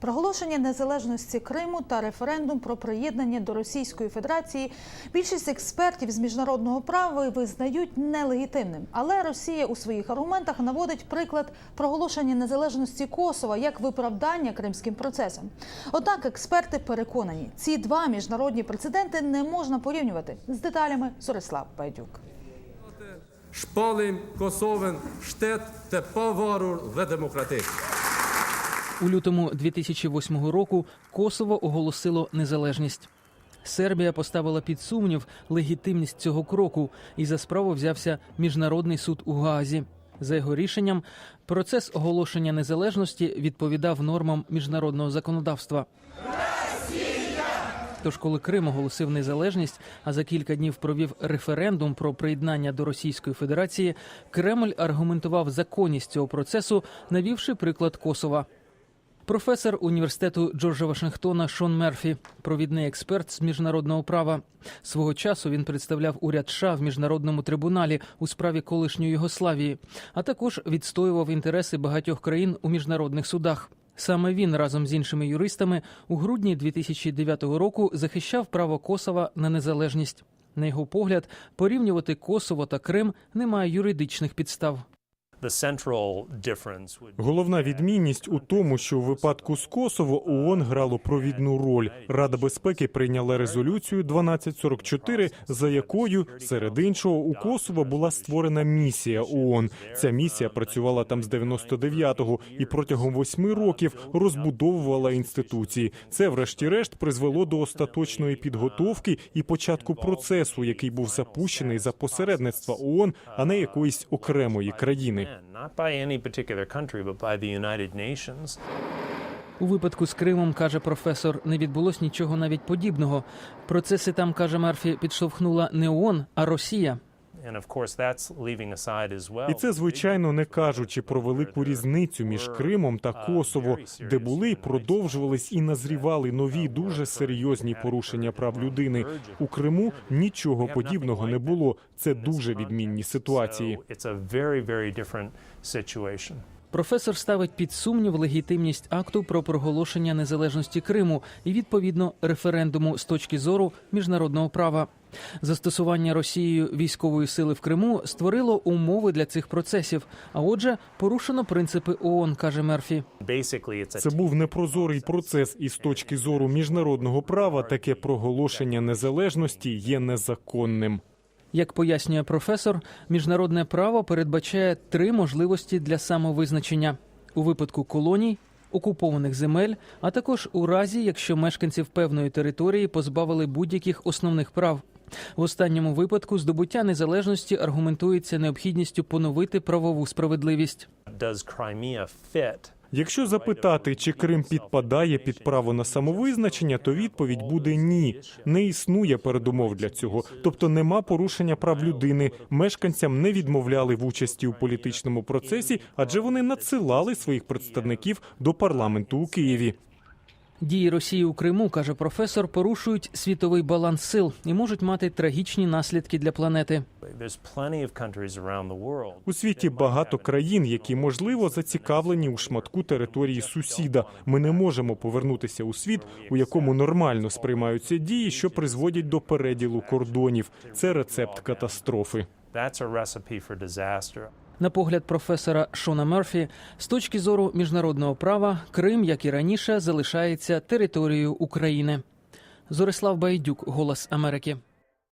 Проголошення незалежності Криму та референдум про приєднання до Російської Федерації більшість експертів з міжнародного права визнають нелегітимним. Але Росія у своїх аргументах наводить приклад проголошення незалежності Косова як виправдання кримським процесам. Однак експерти переконані, ці два міжнародні прецеденти не можна порівнювати з деталями Зорислав Байдюк. Шпалим, Косовен, штет те павару ле. У лютому 2008 року Косово оголосило незалежність. Сербія поставила під сумнів легітимність цього кроку, і за справу взявся міжнародний суд у Гаазі. За його рішенням, процес оголошення незалежності відповідав нормам міжнародного законодавства. Тож, коли Крим оголосив незалежність, а за кілька днів провів референдум про приєднання до Російської Федерації, Кремль аргументував законність цього процесу, навівши приклад Косова. Професор університету Джорджа Вашингтона Шон Мерфі, провідний експерт з міжнародного права. Свого часу він представляв уряд США в міжнародному трибуналі у справі колишньої Югославії, а також відстоював інтереси багатьох країн у міжнародних судах. Саме він разом з іншими юристами у грудні 2009 року захищав право Косова на незалежність. На його погляд, порівнювати Косово та Крим немає юридичних підстав. Головна відмінність у тому, що у випадку з Косово ООН грало провідну роль. Рада безпеки прийняла резолюцію 1244, за якою серед іншого у Косово була створена місія ООН. Ця місія працювала там з 99-го і протягом восьми років розбудовувала інституції. Це, врешті-решт, призвело до остаточної підготовки і початку процесу, який був запущений за посередництва ООН, а не якоїсь окремої країни. У випадку з Кримом, каже професор, не відбулось нічого навіть подібного. Процеси там, каже Мерфі, підштовхнула не ООН, а Росія. І це звичайно не кажучи про велику різницю між Кримом та Косово, де були, продовжувались і назрівали нові дуже серйозні порушення прав людини. У Криму нічого подібного не було. Це дуже відмінні ситуації. Професор ставить під сумнів легітимність акту про проголошення незалежності Криму і відповідно референдуму з точки зору міжнародного права. Застосування Росією військової сили в Криму створило умови для цих процесів. А отже, порушено принципи ООН, каже Мерфі. Це був непрозорий процес, і з точки зору міжнародного права таке проголошення незалежності є незаконним. Як пояснює професор, міжнародне право передбачає три можливості для самовизначення у випадку колоній, окупованих земель, а також у разі, якщо мешканців певної території позбавили будь-яких основних прав. В останньому випадку здобуття незалежності аргументується необхідністю поновити правову справедливість. does Crimea? Якщо запитати, чи Крим підпадає під право на самовизначення, то відповідь буде ні. Не існує передумов для цього, тобто нема порушення прав людини. Мешканцям не відмовляли в участі у політичному процесі, адже вони надсилали своїх представників до парламенту у Києві. Дії Росії у Криму, каже професор, порушують світовий баланс сил і можуть мати трагічні наслідки для планети. У світі багато країн, які можливо зацікавлені у шматку території сусіда. Ми не можемо повернутися у світ, у якому нормально сприймаються дії, що призводять до переділу кордонів. Це рецепт катастрофи. На погляд професора Шона Мерфі, з точки зору міжнародного права, Крим, як і раніше, залишається територією України. Зорислав Байдюк, Голос Америки.